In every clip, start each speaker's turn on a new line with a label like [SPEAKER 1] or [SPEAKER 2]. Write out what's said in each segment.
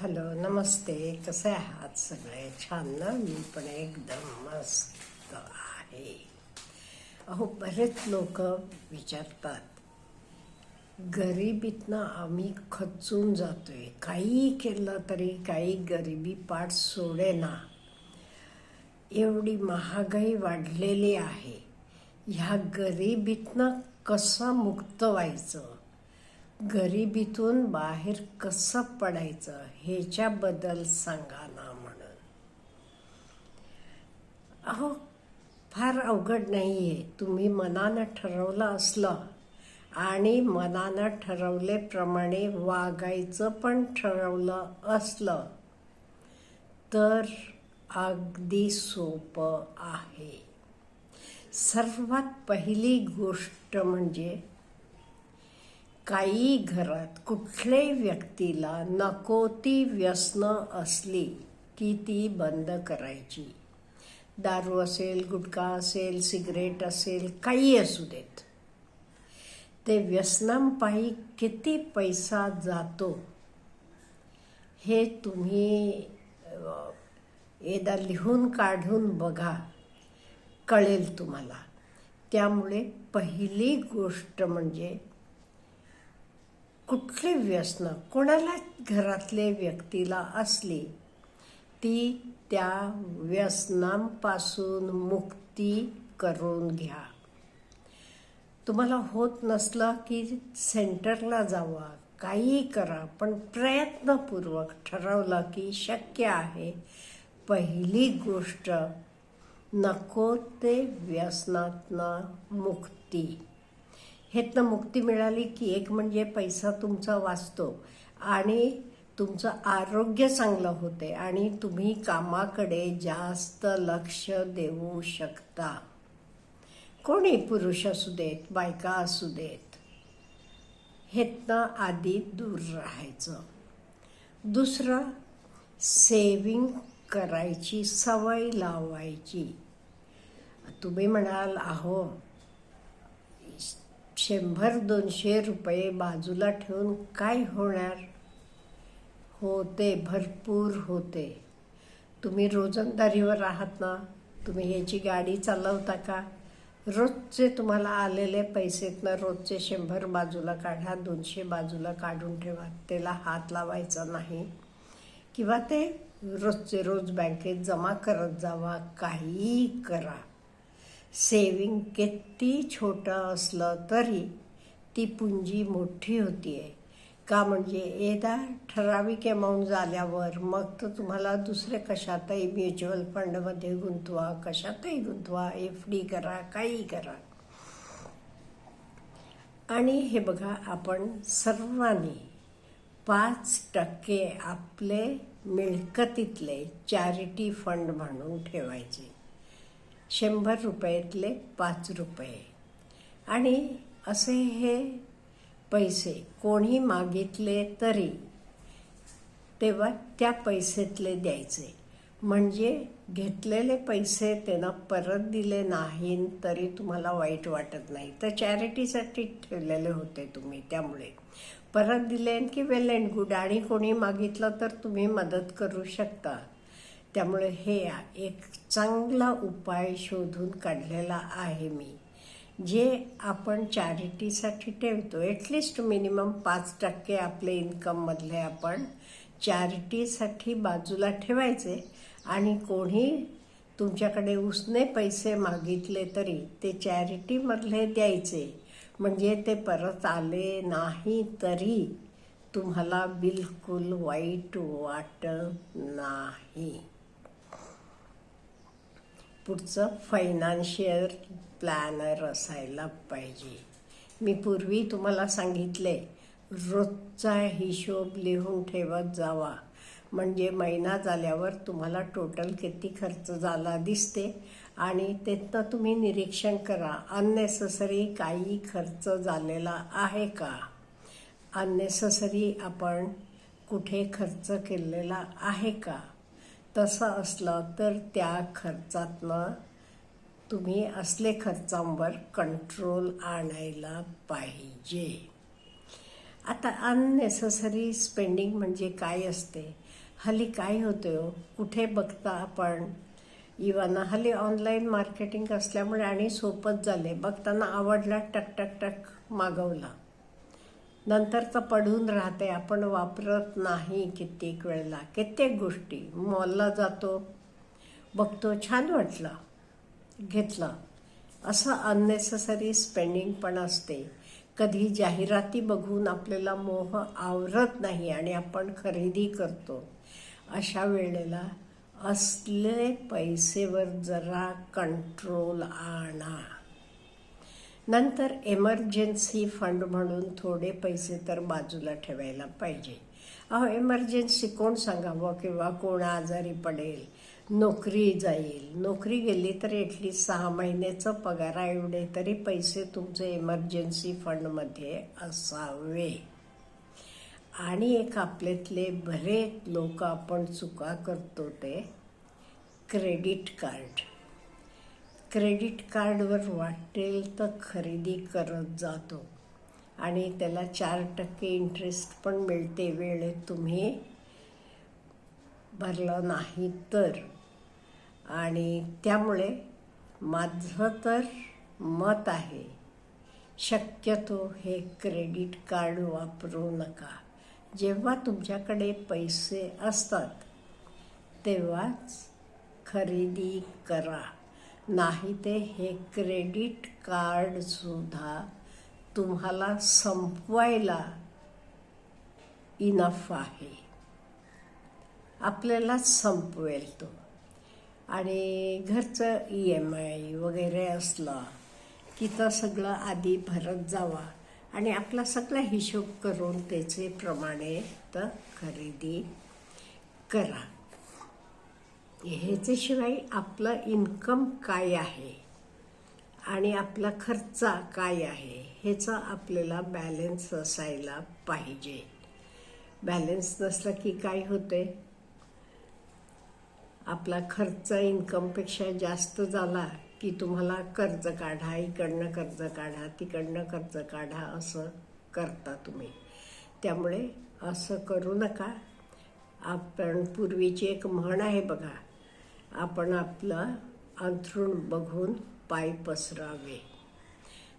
[SPEAKER 1] Hello नमस्ते. कसे आहात सगळे? छान ना? मी पण एकदम मस्त आहे. अहो बरेच लोक विचारतात गरिबीतनं आम्ही खचून जातोय. काही केलं तरी काही गरिबी पाठ सोडे ना एवढी महागाई वाढलेली आहे. ह्या गरिबीतनं कसं मुक्त व्हायचं? गरिबीतून बाहेर कसं पडायचं ह्याच्याबद्दल सांगा ना म्हणून. अहो फार अवघड नाही आहे तुम्ही मनानं ठरवलं असलं आणि मनानं ठरवल्याप्रमाणे वागायचं पण ठरवलं असलं तर अगदी सोपं आहे. सर्वात पहिली गोष्ट म्हणजे काही घरात कुठल्याही व्यक्तीला नको ती व्यसनं असली की ती बंद करायची. दारू असेल गुटखा असेल सिगरेट असेल काही असू देत. ते व्यसनांपायी किती पैसा जातो हे तुम्ही एकदा लिहून काढून बघा. कळेल तुम्हाला. त्यामुळे पहिली गोष्ट म्हणजे कुठली व्यसनं कोणाला घरातले व्यक्तीला असली ती त्या व्यसनांपासून मुक्ती करून घ्या. तुम्हाला होत नसलं की सेंटरला जावा काही करा पण प्रयत्नपूर्वक ठरवलं की शक्य आहे पहिली गोष्ट नको ते व्यसनातनं मुक्ती. ह्यातनं मुक्ती मिळाली की एक म्हणजे पैसा तुमचा वाचतो आणि तुमचं आरोग्य चांगलं होते आणि तुम्ही कामाकडे जास्त लक्ष देऊ शकता. कोणी पुरुष असू देत बायका असू देत हेतनं आधी दूर राहायचं. दुसरं सेविंग करायची सवय लावायची. तुम्ही म्हणाल अहो शंभर दोनशे रुपये बाजूला ठेवून काय होणार? होते भरपूर होते. तुम्ही रोजंदारीवर आहात ना? तुम्ही याची गाडी चालवता का? रोजचे तुम्हाला आलेले पैसेतनं रोजचे शंभर बाजूला काढा दोनशे बाजूला काढून ठेवा. त्याला हात लावायचा नाही. किंवा ते रोजचे रोज बँकेत जमा करत जावा. काहीही करा. सेविंग किती छोटं असलं तरी ती पुंजी मोठी होती आहे का म्हणजे एकदा ठराविक अमाऊंट झाल्यावर मग तर तुम्हाला दुसरे कशातही म्युच्युअल फंडमध्ये गुंतवा कशातही गुंतवा एफ डी करा काही करा. आणि हे बघा आपण सर्वांनी पाच टक्के आपले मिळकतीतले चॅरिटी फंड म्हणून ठेवायचे. शंभर रुपयातले पाच रुपये. आणि असे हे पैसे कोणी मागितले तरी तेव्हा त्या पैसेतले द्यायचे. म्हणजे घेतलेले पैसे त्यांना परत दिले नाही तरी तुम्हाला वाईट वाटत नाही. तर चॅरिटीसाठी ठेवलेले होते तुम्ही त्यामुळे. परत दिले की वेल अँड गुड आणि कोणी मागितलं तर तुम्ही मदत करू शकता. त्यामुळे हे एक चांगला उपाय शोधून काढलेला आहे मी. जे आपण चॅरिटीसाठी ठेवतो. ॲटलिस्ट मिनिमम पाच टक्के आपले इन्कममधले आपण चॅरिटीसाठी बाजूला ठेवायचे. आणि कोणी तुमच्याकडे उसने पैसे मागितले तरी ते चॅरिटीमधले द्यायचे. म्हणजे ते परत आले नाही तरी तुम्हाला बिलकुल वाईट वाटत नाही. पुढचं फायनान्शियल प्लॅनर असायला पाहिजे. मी पूर्वी तुम्हाला सांगितले रोजचा हिशोब लिहून ठेवत जावा. म्हणजे महिना झाल्यावर तुम्हाला टोटल किती खर्च झाला दिसते आणि तिथनं तुम्ही निरीक्षण करा अननेसेसरी काही खर्च झालेला आहे का? अननेसेसरी आपण कुठे खर्च केलेला आहे का? तसा असला तर त्या खर्चातनं तुम्ही असले खर्चांवर कंट्रोल आणायला पाहिजे. आता अननेसेसरी स्पेंडिंग म्हणजे काय असते? हल्ली काय होतं हो? कुठे बघता आपण? इवन हल्ली ऑनलाईन मार्केटिंग असल्यामुळे आणि सोपंच झाले बघताना आवडला टक टक टक मागवला. नंतर तर पडून राहते आपण वापरत नाही कित्येक वेळेला. कित्येक गोष्टी. मॉलला जातो बघतो छान वाटलं घेतलं. असं अननेसेसरी स्पेंडिंग पण असते. कधी जाहिराती बघून आपल्याला मोह आवरत नाही आणि आपण खरेदी करतो. अशा वेळेला असले पैसेवर जरा कंट्रोल आणा. नंतर एमर्जन्सी फंड म्हणून थोडे पैसे तर बाजूला ठेवायला पाहिजे. अहो एमर्जन्सी कोण सांगावं किंवा कोण आजारी पडेल नोकरी जाईल. नोकरी गेली तर एटलीस्ट सहा महिन्याचं पगारा एवढे तरी पैसे तुमचे एमर्जन्सी फंडमध्ये असावे. आणि एक आपल्यातले बरेच लोक आपण चुका करतो ते क्रेडिट कार्ड क्रेडिट कार्डवर वाटेल तर खरेदी करत जातो. आणि त्याला चार टक्के इंटरेस्ट पण मिळते वेळेत तुम्ही भरलं नाही तर. आणि त्यामुळे माझं तर मत आहे शक्यतो हे क्रेडिट कार्ड वापरू नका. जेव्हा तुमच्याकडे पैसे असतात तेव्हाच खरेदी करा. नाही ते हे क्रेडिट कार्डसुद्धा तुम्हाला संपवायला इनफ आहे. आपल्यालाच संपवेल तो. आणि घरचं ई एम आय वगैरे असलं की तर सगळं आधी भरत जावा आणि आपला सगळा हिशोब करून त्याचे प्रमाणे तर खरेदी करा. ह्याच्याशिवाय आपलं इन्कम काय आहे? आणि आपला खर्च काय आहे? ह्याचा आपल्याला बॅलन्स असायला पाहिजे. बॅलन्स नसलं की काय होते आपला खर्च इन्कमपेक्षा जास्त झाला की तुम्हाला कर्ज काढा इकडनं कर्ज काढा तिकडनं कर्ज काढा असं करता तुम्ही. त्यामुळे असं करू नका. आपण पूर्वीची एक म्हण आहे बघा आपण आपलं अंथरूण बघून पाय पसरावे.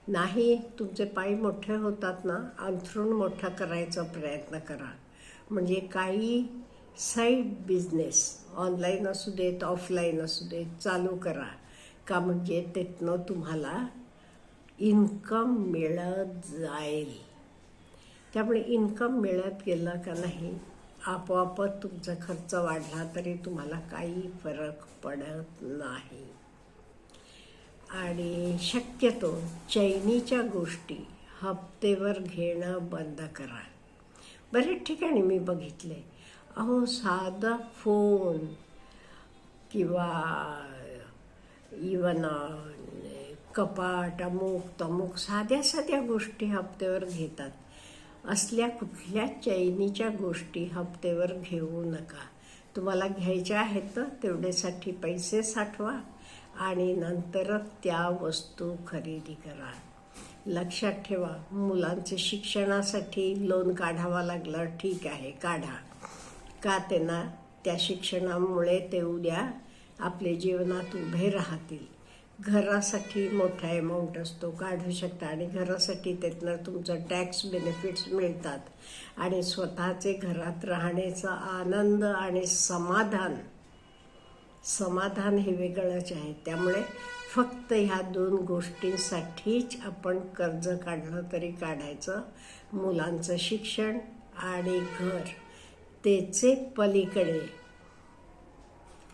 [SPEAKER 1] नाही तुमचे पाय मोठे होतात ना अंथरूण मोठा करायचा प्रयत्न करा. म्हणजे काही साईड बिझनेस ऑनलाईन असू देत ऑफलाईन असू देत चालू करा. का म्हणजे त्यातनं तुम्हाला इन्कम मिळत जाईल. त्यामुळे इन्कम मिळत गेलं का नाही आपोआपच तुमचा खर्च वाढला तरी तुम्हाला काही फरक पडत नाही. आणि शक्यतो चैनीच्या गोष्टी हप्तेवर घेणं बंद करा. बरेच ठिकाणी मी बघितले. अहो साधा फोन किंवा इवन कपाट अमुक तमुक साध्या साध्या गोष्टी हप्त्यावर घेतात. असल्या कुठल्या चैनीच्या गोष्टी हप्त्यावर घेऊ नका. तुम्हाला घ्यायच्या आहेत तर तेवढ्यासाठी पैसे साठवा आणि नंतर त्या वस्तू खरेदी करा. लक्षात ठेवा मुलांचे शिक्षणासाठी लोन काढावा लागलं ठीक आहे काढा. का त्यांना त्या शिक्षणामुळे ते उद्या आपले जीवनात उभे राहतील? घरासाठी मोठा अमाऊंट असतो काढू शकता. आणि घरासाठी त्यातनं तुमचं टॅक्स बेनिफिट्स मिळतात. आणि स्वतःचे घरात राहण्याचा आनंद आणि समाधान समाधान हे वेगळंच आहे. त्यामुळे फक्त ह्या दोन गोष्टींसाठीच आपण कर्ज काढलं तरी काढायचं. मुलांचं शिक्षण आणि घर त्याचे पलीकडे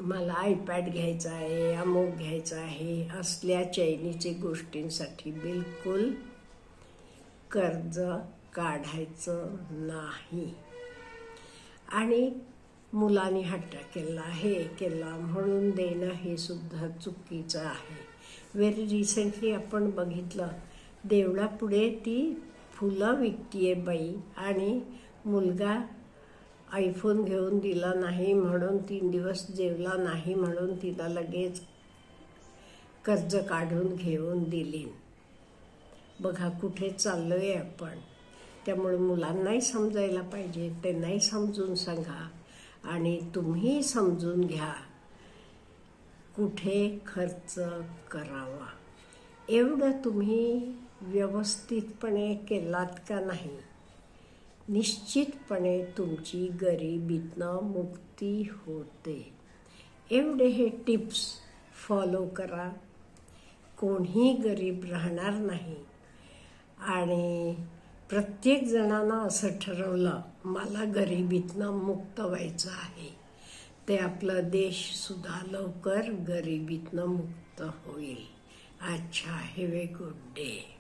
[SPEAKER 1] मला आयपॅड घ्यायचा आहे अमुक घ्यायचा आहे असल्या चैनीचे गोष्टींसाठी बिलकुल कर्ज काढायचं नाही. आणि मुलांनी हट्टा केला हे केला म्हणून देणं हे सुद्धा चुकीचं आहे. व्हेरी रिसेंटली आपण बघितलं देवळापुढे ती फुलं विकतीये बाई आणि मुलगा आयफोन घेऊन दिला नाही म्हणून तीन दिवस जेवला नाही म्हणून तिला लगेच कर्ज काढून घेऊन दिली. बघा कुठे चाललो आहे आपण. त्यामुळे मुलांनाही समजायला पाहिजे त्यांनाही समजून सांगा आणि तुम्ही समजून घ्या. कुठे खर्च करावा? एवढं तुम्ही व्यवस्थितपणे केलात का नाही? निश्चितपणे तुमची गरिबीतनं मुक्ती होते. एवढे हे टिप्स फॉलो करा. कोणीही गरीब राहणार नाही. आणि प्रत्येक जणांना असं ठरवलं मला गरिबीतनं मुक्त व्हायचं आहे. ते आपलं देशसुद्धा लवकर गरिबीतनं मुक्त होईल. अच्छा हॅव ए गुड डे